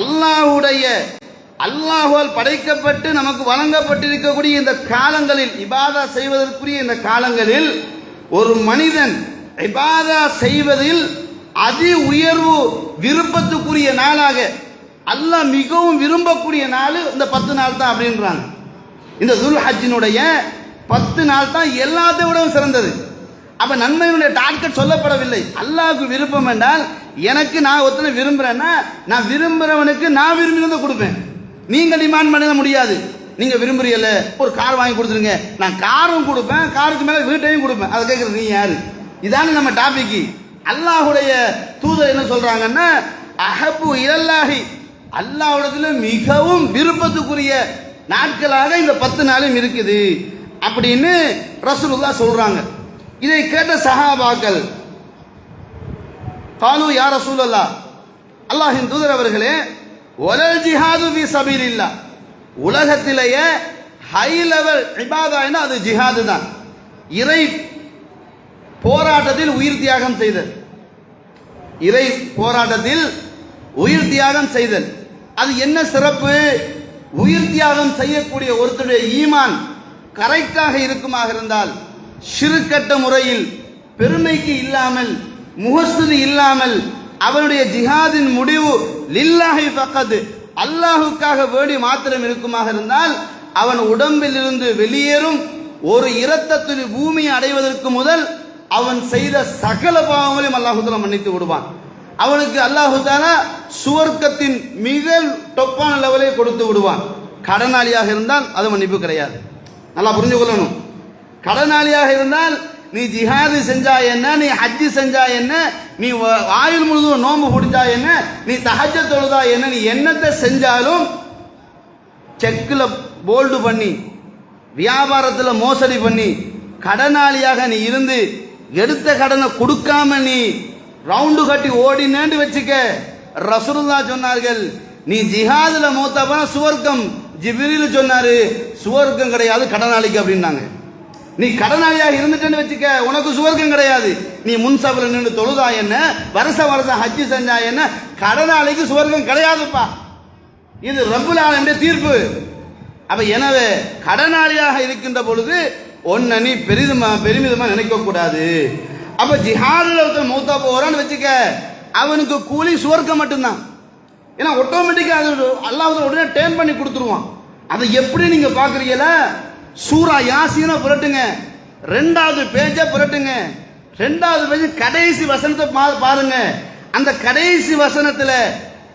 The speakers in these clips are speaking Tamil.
அல்லாஹுடைய அல்லாஹுவால் படைக்கப்பட்டு நமக்கு வழங்கப்பட்டிருக்கக்கூடிய இந்த காலங்களில் இபாதா செய்வதற்குரிய இந்த காலங்களில் ஒரு மனிதன் இபாதா செய்வதில் அதி உயர்வு விருப்பத்துக்குரிய நாளாக அல்லாஹ் மிகவும் விரும்பக்கூடிய நாள் இந்த பத்து நாள் தான் அப்படின்றாங்க. இந்த துல் ஹஜ்ஜினுடைய பத்து நாள் தான் எல்லாத்தை விடவும் சிறந்தது. அப்ப நன்மையினுடைய டார்கெட் சொல்லப்படவில்லை. அல்லாஹ்வுக்கு விருப்பம் என்றால் எனக்கு நான் ஒருத்தனை விரும்புறேன்னா நான் விரும்புறவனுக்கு நான் விரும்பினதை கொடுப்பேன். நீங்கள் டிமாண்ட் பண்ண முடியாது. நீங்க விரும்புறீங்கல்ல ஒரு கார் வாங்கி கொடுத்துருங்க. நான் காரும் கொடுப்பேன் காருக்கு மேல வீட்டையும் கொடுப்பேன். அதை கேட்கறது நீ யாரு? இதானே நம்ம டாபிக் அல்லாஹுடைய தூதர் என்ன சொல்றாங்கன்னா அஹப்பு இலல்லாஹி. அல்லாஹ்விடத்துல மிகவும் விருப்பத்துக்குரிய நாட்களாக இந்த பத்து நாளும் இருக்குது. அப்படின்னு ரசூலுல்லாஹ் சொல்றாங்க. இதை கேட்ட சஹாபாக்கள் காலு யா ரசூலல்லா அல்லாஹின் தூதர் அவர்களே ஒலல் ஜிஹாது ஃபி சபீலில்லா உலகத்திலேயே ஹை லெவல் இபாதானா அது ஜிஹாது தான். இறை போராட்டத்தில் உயிர் தியாகம் செய்தல். இறை போராட்டத்தில் உயிர் தியாகம் செய்தல். அது என்ன சிறப்பு? உயிர் தியாகம் செய்யக்கூடிய ஒருத்தருடைய ஈமான் கரெக்டாக இருக்குமாக இருந்தால் சிறுகட்ட முறையில் பெருமைக்கு இல்லாமல் முகஸ்துதி இல்லாமல் அவனுடைய ஜிஹாதின் முடிவு லில்லாஹி பக்கத்து அல்லாஹுக்காக வேடி மாத்திரம் இருக்குமாக இருந்தால் அவன் உடம்பில் இருந்து வெளியேறும். ஒரு இரத்தத்துளி பூமியை அடைவதற்கு முதல் அவன் செய்த சகல பாவங்களையும் அல்லாஹுத்தாலா மன்னித்து விடுவான். அவனுக்கு அல்லாஹுதாலா சுவர்க்கத்தின் மிக டொப்பான லெவலே கொடுத்து விடுவான். கடனாளியாக இருந்தால் அது மன்னிப்பு கிடையாது. நல்லா புரிஞ்சு கொள்ளணும். கடனாளியாக இருந்தால் நீ ஜிஹாது செஞ்சா என்ன? நீ ஹஜ்ஜி செஞ்சா என்ன? நீ ஆயுள் முழுதும் நோன்பு பிடிச்சா என்ன? நீ தஹஜ்ஜ தொழுதா என்ன? நீ என்னத்தை செஞ்சாலும் செக்கில் போல்டு பண்ணி வியாபாரத்தில் மோசடி பண்ணி கடனாளியாக நீ இருந்து எடுத்த கடனை கொடுக்காம நீ ரவுண்டு கட்டி ஓடினேன்னு வச்சுக்க. ரசூலுல்லா சொன்னார்கள் நீ ஜிஹாதுல மூத்தா சுவர்க்கம். ஜிபிரில் சொன்னாரு சுவர்க்கம் கிடையாது கடனாளிக்கு அப்படின்னாங்க. நீ கடனாளியாக இருந்துட்டேன்னு வச்சுக்க உனக்கு சுவர்க்கம் கிடையாது. நீ முன்சபல நின்று தொழுதா என்ன? வருஷ வருஷம் ஹஜ்ஜு செஞ்சா என்ன? கடனாளிக்கு சுவர்க்கம் கிடையாதுப்பா. இது ரப்புல் ஆலமுடைய தீர்ப்பு. அப்ப எனவே கடனாளியாக இருக்கின்ற பொழுது ஒன்ன நீ பெரிதுமா பெருமிதமா நினைக்க கூடாது. அப்ப ஜிஹாதுல ஒருத்தர் மூத்தா போறான்னு வச்சுக்க அவனுக்கு கூலி சுவர்க்கம் மட்டும்தான். ஏன்னா ஆட்டோமேட்டிக்காக அது அல்லாஹ் உடனே டேர்ன் பண்ணி கொடுத்துருவான். அதை எப்படி நீங்க பாக்குறீங்களா சூரா யாசீனை புரட்டுங்க. ரெண்டாவது பேஜை புரட்டுங்க. ரெண்டாவது பேஜ் கடைசி வசனத்தை பாருங்க. அந்த கடைசி வசனத்துல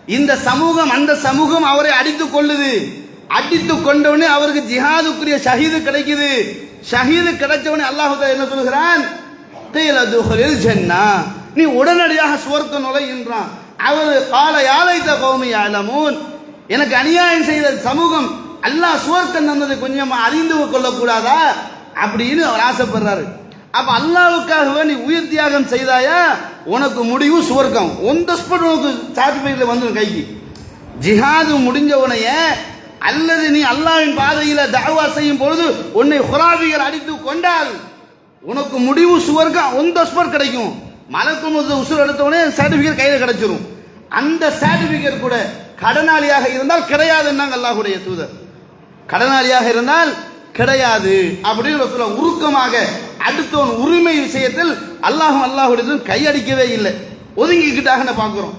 இந்த சமூகம் அந்த சமூகம் அவரை அடித்து கொள்ளுது. அடித்து கொண்டவனே அவருக்கு ஜிஹாதுக்குரிய ஷஹீது கிடைக்குது. ஷஹீது கிடைச்சவனே அல்லாஹ் என்ன சொல்கிறான் "கீல நீ உடனடியாக சுவர்க்க நுழைகின்றான். அவர் கால யாழைத்த கௌமி யாலமூன். எனக்கு அநியாயம் செய்த சமூகம் அல்லாஹ் சுவர்க்கம் தந்தது கொஞ்சம் அறிந்து கொள்ளக்கூடாதா? அப்படின்னு அவர் ஆசைப்படுறாரு. அப்ப அல்லாவுக்காகவே நீ உயிர் தியாகம் செய்தாயா? உனக்கு முடிவு சுவர்க்கம். ஒன் ஸ்பாட் உனக்கு சார்டிஃபிகேட்ல வந்துடும் கைக்கு. ஜிஹாது முடிஞ்சவனைய அல்லது நீ அல்லாவின் பாதையில் தாவா செய்யும் பொழுது உன்னை குராபிகள் அடித்து கொண்டால் உனக்கு முடிவு சுவர்க்கம் ஒன் ஸ்பாட் கிடைக்கும். மலக்கு முது உசுர் எடுத்தவொடனே சர்டிஃபிகேட் கையில் கிடைச்சிரும். அந்த சர்டிஃபிகேட் கூட கடனாளியாக இருந்தால் கிடையாதுன்னாங்க அல்லாஹுடைய தூதர். கடனாளியாக இருந்தால் கிடையாது. அப்படின்னு சொல்ல உருக்கமாக அடுத்தவன் உரிமை விஷயத்தில் அல்லாஹும் அல்லாஹுடையதும் கையடிக்கவே இல்லை. ஒதுங்கிக்கிட்டாக நான் பார்க்குறோம்.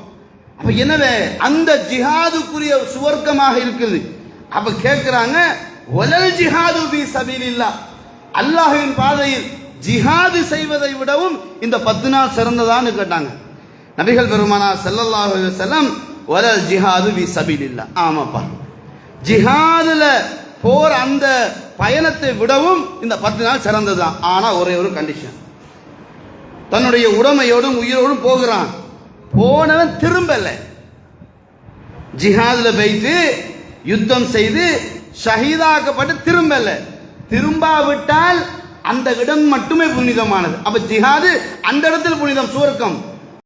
அப்போ என்னவே? அந்த ஜிஹாதுக்குரிய சுவர்க்கமாக இருக்குது. அப்போ கேட்குறாங்க ஒலல் ஜிஹாது பி சபீலில்லா அல்லாஹுவின் பாதையில் ஜிஹாது செய்வதை விடவும் இந்த பத்து நாள் சிறந்ததான்னு கேட்டாங்க. நபிகள் பெருமானா செல்லல்லாஹு செல்லம் ஒலல் ஜிஹாது பி சபீலில்லா ஆமாப்பா. ஜிஹாதுல போர் அந்த பயணத்தை விடவும் இந்த பத்து நாள் சிறந்ததுதான். ஆனா ஒரே ஒரு கண்டிஷன் தன்னுடைய உடமையோடும் உயிரோடும் போகிறான். போனவன் திரும்பல. ஜிஹாதுல போயிட்டு யுத்தம் செய்து ஷஹீதாக்கப்பட்டு திரும்பல. திரும்பாவிட்டால் அந்த இடம் மட்டுமே புனிதமானது. அப்ப ஜிஹாது அந்த இடத்தில் புனிதம் சுவர்க்கம்.